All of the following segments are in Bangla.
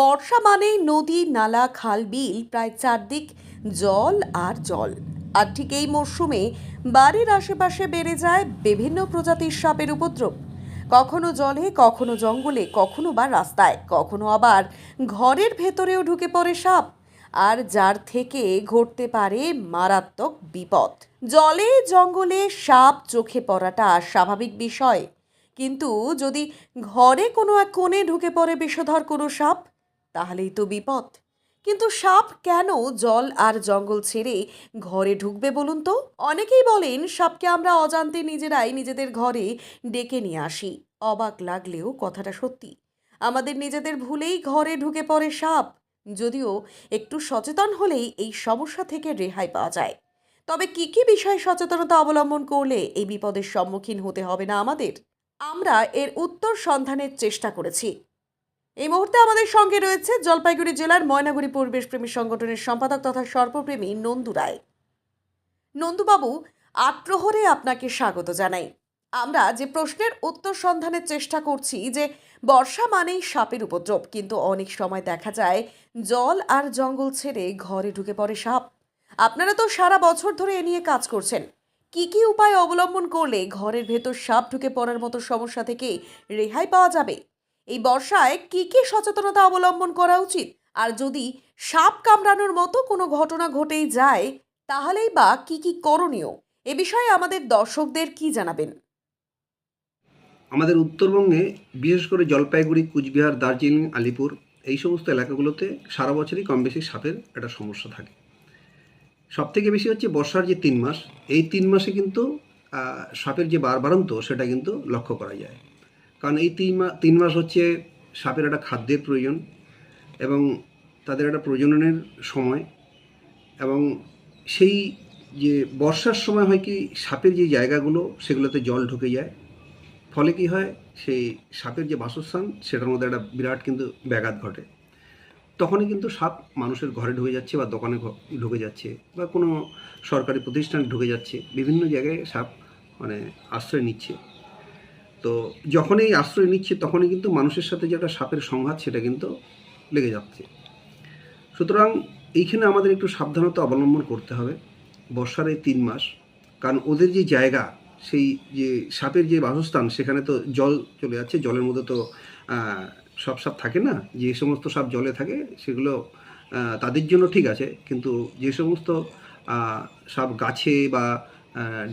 বর্ষা মানেই নদী, নালা, খাল, বিল, প্রায় চারদিক জল আর জল। আর ঠিক এই মরশুমে বাড়ির আশেপাশে বেড়ে যায় বিভিন্ন প্রজাতির সাপের উপদ্রব। কখনো জলে, কখনো জঙ্গলে, কখনো বা রাস্তায়, কখনো আবার ঘরের ভেতরেও ঢুকে পড়ে সাপ। আর যার থেকে ঘটতে পারে মারাত্মক বিপদ। জলে, জঙ্গলে সাপ চোখে পড়াটা স্বাভাবিক বিষয়। কিন্তু যদি ঘরে কোনো এক কোণে ঢুকে পড়ে বিষধর কোনো সাপ তাহলেই তো বিপদ। কিন্তু সাপ কেন জল আর জঙ্গল ছেড়ে ঘরে ঢুকবে বলুন তো? অনেকেই বলেন, সাপকে আমরা অজান্তে নিজেরাই নিজেদের ঘরে ডেকে নিয়ে আসি। অবাক লাগলেও কথাটা সত্যি। আমাদের নিজেদের ভুলেই ঘরে ঢুকে পড়ে সাপ। যদিও একটু সচেতন হলেই এই সমস্যা থেকে রেহাই পাওয়া যায়। তবে কি কি বিষয়ে সচেতনতা অবলম্বন করলে এই বিপদের সম্মুখীন হতে হবে না আমাদের? আমরা এর উত্তর সন্ধানের চেষ্টা করেছি। এই মুহূর্তে আমাদের সঙ্গে রয়েছে জলপাইগুড়ি জেলার ময়নাগুড়ি পরিবেশ প্রেমী সংগঠনের সম্পাদক তথা সর্পপ্রেমী নন্দু রায়। নন্দুবাবু, আট প্রহরে আপনাকে স্বাগত জানাই। আমরা যে প্রশ্নের উত্তর সন্ধানের চেষ্টা করছি যে বর্ষা মানেই সাপের উপদ্রব, কিন্তু অনেক সময় দেখা যায় জল আর জঙ্গল ছেড়ে ঘরে ঢুকে পড়ে সাপ। আপনারা তো সারা বছর ধরে এ নিয়ে কাজ করছেন। কি কি উপায় অবলম্বন করলে ঘরের ভেতর সাপ ঢুকে পড়ার মতো সমস্যা থেকে রেহাই পাওয়া যাবে? এই বর্ষায় কি কি সচেতনতা অবলম্বন করা উচিত? আর যদি সাপ কামড়ানোর মতো কোনো ঘটনা ঘটেই যায়, তাহলেই বা কি কি করণীয়? এ বিষয়ে আমাদের দর্শকদের কি জানাবেন? আমাদের উত্তরবঙ্গে বিশেষ করে জলপাইগুড়ি, কুচবিহার, দার্জিলিং, আলিপুর এই সমস্ত এলাকাগুলোতে সারা বছরই কম বেশি সাপের একটা সমস্যা থাকে। সব থেকে বেশি হচ্ছে বর্ষার যে তিন মাস, এই তিন মাসে কিন্তু সাপের যে বারবারন্ত সেটা কিন্তু লক্ষ্য করা যায়। কারণ এই তিন মাস তিন মাস হচ্ছে সাপের একটা খাদ্যের প্রয়োজন এবং তাদের একটা প্রজননের সময় এবং সেই যে বর্ষার সময় হয় কি সাপের যে জায়গাগুলো সেগুলোতে জল ঢুকে যায়। ফলে কি হয়? সেই সাপের যে বাসস্থান সেটার মধ্যে একটা বিরাট কিন্তু ব্যাঘাত ঘটে। তখনই কিন্তু সাপ মানুষের ঘরে ঢুকে যাচ্ছে বা দোকানে ঢুকে যাচ্ছে বা কোনো সরকারি প্রতিষ্ঠানে ঢুকে যাচ্ছে। বিভিন্ন জায়গায় সাপ মানে আশ্রয় নিচ্ছে। তো যখনই এই আশ্রয় নিচ্ছে, তখনই কিন্তু মানুষের সাথে যে একটা সাপের সংঘাত, সেটা কিন্তু লেগে যাচ্ছে। সুতরাং এইখানে আমাদের একটু সাবধানতা অবলম্বন করতে হবে, বর্ষার এই তিন মাস। কারণ ওদের যে জায়গা, সেই যে সাপের যে বাসস্থান, সেখানে তো জল চলে যাচ্ছে। জলের মধ্যে তো সব সাপ থাকে না? যে সমস্ত সাপ জলে থাকে, সেগুলো তাদের জন্য ঠিক আছে। কিন্তু যে সমস্ত সাপ গাছে বা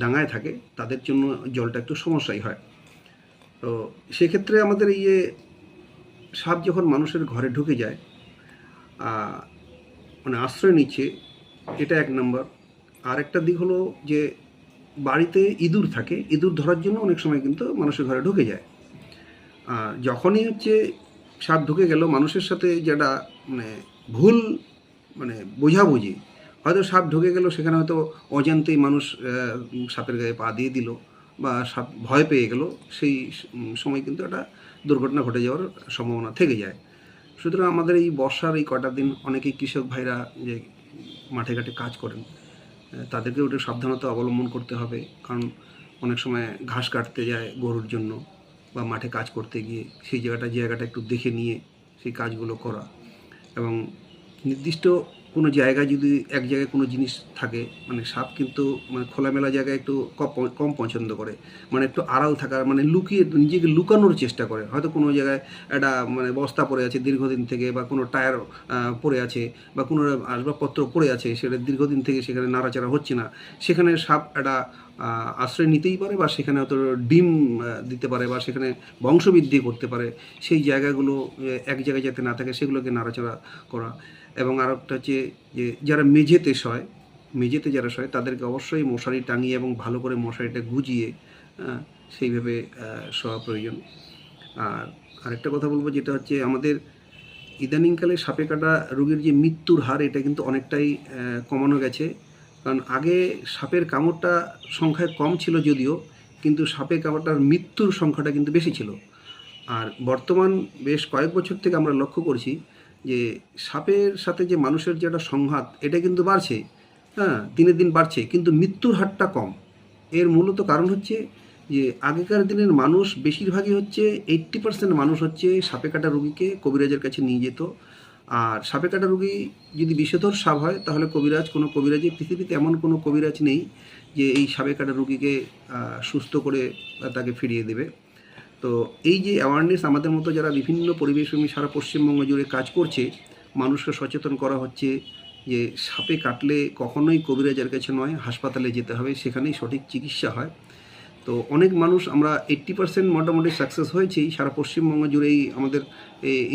ডাঙায় থাকে, তাদের জন্য জলটা একটু সমস্যাই হয়। তো সেক্ষেত্রে আমাদের এই যে সাপ যখন মানুষের ঘরে ঢুকে যায় মানে আশ্রয় নিচ্ছে, এটা এক নম্বর। আর একটা দিক হলো যে বাড়িতে ইঁদুর থাকে, ইঁদুর ধরার জন্য অনেক সময় কিন্তু মানুষের ঘরে ঢুকে যায়। যখনই হচ্ছে সাপ ঢুকে গেল, মানুষের সাথে যেটা মানে ভুল মানে বোঝাবুঝি, হয়তো সাপ ঢুকে গেল, সেখানে হয়তো অজান্তেই মানুষ সাপের গায়ে পা দিয়ে দিল। বা ভয় পেয়ে গেল সেই সময় কিন্তু একটা দুর্ঘটনা ঘটে যাওয়ার সম্ভাবনা থেকে যায়। সুতরাং আমাদের এই বর্ষার এই কটা দিন অনেকেই কৃষক ভাইরা যে মাঠে ঘাটে কাজ করেন আহ, তাদেরকেও একটু সাবধানতা অবলম্বন করতে হবে। কারণ অনেক সময় ঘাস কাটতে যায় গরুর জন্য বা মাঠে কাজ করতে গিয়ে সেই জায়গাটা জায়গাটা একটু দেখে নিয়ে সেই কাজগুলো করা। এবং নির্দিষ্ট কোনো জায়গায় যদি এক জায়গায় কোনো জিনিস থাকে মানে সাপ কিন্তু মানে খোলামেলা জায়গায় একটু কম পছন্দ করে। মানে একটু আড়াল থাকার মানে লুকিয়ে নিজেকে লুকানোর চেষ্টা করে। হয়তো কোনো জায়গায় একটা মানে বস্তা পড়ে আছে দীর্ঘদিন থেকে বা কোনো টায়ার পড়ে আছে বা কোনো আসবাবপত্র পড়ে আছে, সেটা দীর্ঘদিন থেকে সেখানে নাড়াচাড়া হচ্ছে না। সেখানে সাপ একটা আশ্রয় নিতেই পারে বা সেখানে হয়তো ডিম দিতে পারে বা সেখানে বংশবৃদ্ধি করতে পারে। সেই জায়গাগুলো এক জায়গায় যাতে না থাকে, সেগুলোকে নাড়াচাড়া করা। এবং আর একটা হচ্ছে যে যারা মেঝেতে শয়, মেঝেতে যারা শয়, তাদেরকে অবশ্যই মশারি টাঙিয়ে এবং ভালো করে মশারিটা গুজিয়ে সেইভাবে শোয়া প্রয়োজন। আর আরেকটা কথা বলব যেটা হচ্ছে আমাদের ইদানিংকালে সাপে কাটা রোগীর যে মৃত্যুর হার, এটা কিন্তু অনেকটাই কমানো গেছে। কারণ আগে সাপের কামড়টা সংখ্যায় কম ছিল যদিও, কিন্তু সাপে কামড়টার মৃত্যুর সংখ্যাটা কিন্তু বেশি ছিল। আর বর্তমান বেশ কয়েক বছর থেকে আমরা লক্ষ্য করছি যে সাপের সাথে যে মানুষের যে একটা সংঘাত, এটা কিন্তু বাড়ছে। হ্যাঁ দিনে দিন বাড়ছে, কিন্তু মৃত্যুর হারটা কম। এর মূলত কারণ হচ্ছে যে আগেকার দিনের মানুষ বেশিরভাগই হচ্ছে এইট্টি পার্সেন্ট মানুষ হচ্ছে সাপে কাটা রুগীকে কবিরাজের কাছে নিয়ে যেত। আর সাপে কাটা রুগী যদি বিষধর সাপ হয়, তাহলে কবিরাজ, কোনো কবিরাজে পৃথিবীতে এমন কোনো কবিরাজ নেই যে এই সাপে কাটা রুগীকে সুস্থ করে তাকে ফিরিয়ে দেবে। তো এই যে অ্যাওয়ারনেস আমাদের মতো যারা বিভিন্ন পরিবেশপ্রেমী সারা পশ্চিমবঙ্গ জুড়ে কাজ করছে, মানুষকে সচেতন করা হচ্ছে যে সাপে কাটলে কখনোই কবিরাজের কাছে নয়, হাসপাতালে যেতে হবে, সেখানেই সঠিক চিকিৎসা হয়। তো অনেক মানুষ, আমরা এইট্টি পার্সেন্ট মোটামুটি সাকসেস হয়েছেই, সারা পশ্চিমবঙ্গ জুড়েই আমাদের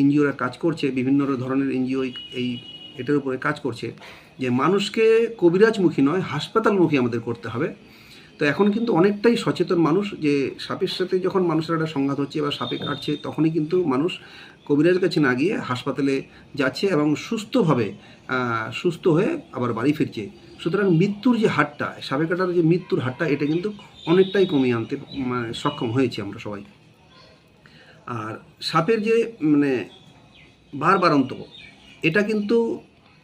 এনজিওরা কাজ করছে, বিভিন্ন ধরনের এনজিও এই এটার উপরে কাজ করছে। যে মানুষকে কবিরাজমুখী নয়, হাসপাতালমুখী আমাদের করতে হবে। তো এখন কিন্তু অনেকটাই সচেতন মানুষ যে সাপের সাথে যখন মানুষের একটা সংঘাত হচ্ছে বা সাপে কাটছে, তখনই কিন্তু মানুষ কবিরাজের কাছে না গিয়ে হাসপাতালে যাচ্ছে এবং সুস্থভাবে সুস্থ হয়ে আবার বাড়ি ফিরছে। সুতরাং মৃত্যুর যে হারটা, সাপে কাটার যে মৃত্যুর হারটা, এটা কিন্তু অনেকটাই কমিয়ে আনতে মানে সক্ষম হয়েছি আমরা সবাই। আর সাপের যে মানে বারবারন্ত এটা কিন্তু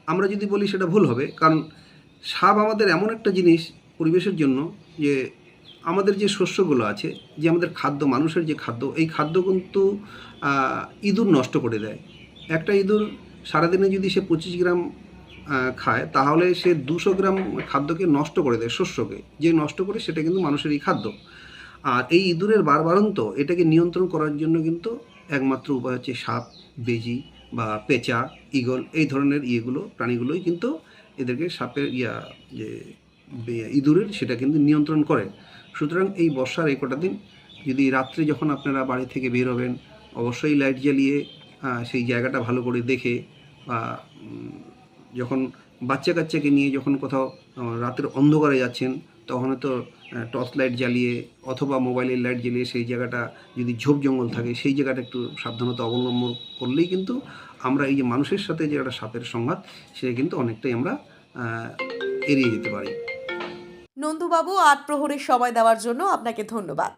আমরা যদি বলি সেটা ভুল হবে। কারণ সাপ আমাদের এমন একটা জিনিস পরিবেশের জন্য যে আমাদের যে শস্যগুলো আছে, যে আমাদের খাদ্য, মানুষের যে খাদ্য, এই খাদ্য কিন্তু ইঁদুর নষ্ট করে দেয়। একটা ইঁদুর সারাদিনে যদি সে পঁচিশ গ্রাম খায়, তাহলে সে দুশো গ্রাম খাদ্যকে নষ্ট করে দেয় শস্যকে। যে নষ্ট করে, সেটা কিন্তু মানুষের এই খাদ্য। আর এই ইঁদুরের বারবারন্ত এটাকে নিয়ন্ত্রণ করার জন্য কিন্তু একমাত্র উপায় হচ্ছে সাপ, বেজি বা পেঁচা, ঈগল, এই ধরনের ইয়েগুলো, প্রাণীগুলোই কিন্তু এদেরকে সাপের ইয়া, যে ইঁদুরের, সেটা কিন্তু নিয়ন্ত্রণ করে। সুতরাং এই বর্ষার এই কটা দিন যদি রাত্রে যখন আপনারা বাড়ি থেকে বের হবেন, অবশ্যই লাইট জ্বালিয়ে সেই জায়গাটা ভালো করে দেখে বা যখন বাচ্চা কাচ্চাকে নিয়ে যখন কোথাও রাতের অন্ধকারে যাচ্ছেন, তখন তো টর্চ লাইট জ্বালিয়ে অথবা মোবাইলের লাইট জ্বালিয়ে সেই জায়গাটা যদি ঝোপ জঙ্গল থাকে, সেই জায়গাটা একটু সাবধানতা অবলম্বন করলেই কিন্তু আমরা এই যে মানুষের সাথে যে একটা সাপের সংঘাত, সেটা কিন্তু অনেকটাই আমরা এড়িয়ে যেতে পারি। নন্দুবাবু আট প্রহরের সময় দেওয়ার জন্য আপনাকে ধন্যবাদ।